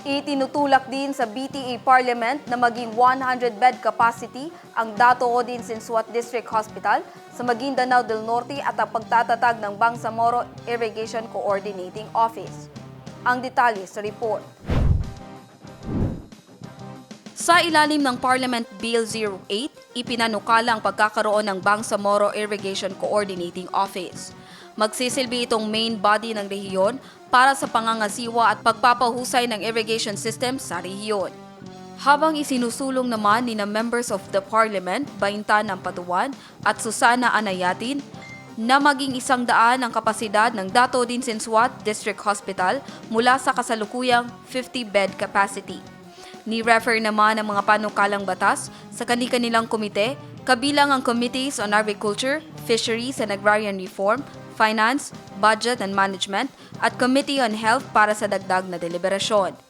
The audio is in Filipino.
Itinutulak din sa BTA Parliament na maging 100-bed capacity ang Dato Odin Sinsuat District Hospital sa Maguindanao del Norte at ang pagtatatag ng Bangsamoro Irrigation Coordinating Office. Ang detalye sa report. Sa ilalim ng Parliament Bill 08, ipinanukala ang pagkakaroon ng Bangsamoro Irrigation Coordinating Office. Magsisilbi itong main body ng rehiyon para sa pangangasiwa at pagpapahusay ng irrigation system sa rehiyon. Habang isinusulong naman ni na members of the parliament, Baintan ng Patuan at Susana Anayatin, na maging isang daan ang kapasidad ng Dato Din Sinsuat District Hospital mula sa kasalukuyang 50-bed capacity. Ni-refer naman ang mga panukalang batas sa kani-kanilang komite, kabilang ang Committees on Agriculture, Fisheries and Agrarian Reform, Finance, Budget and Management, at Committee on Health para sa dagdag na deliberasyon.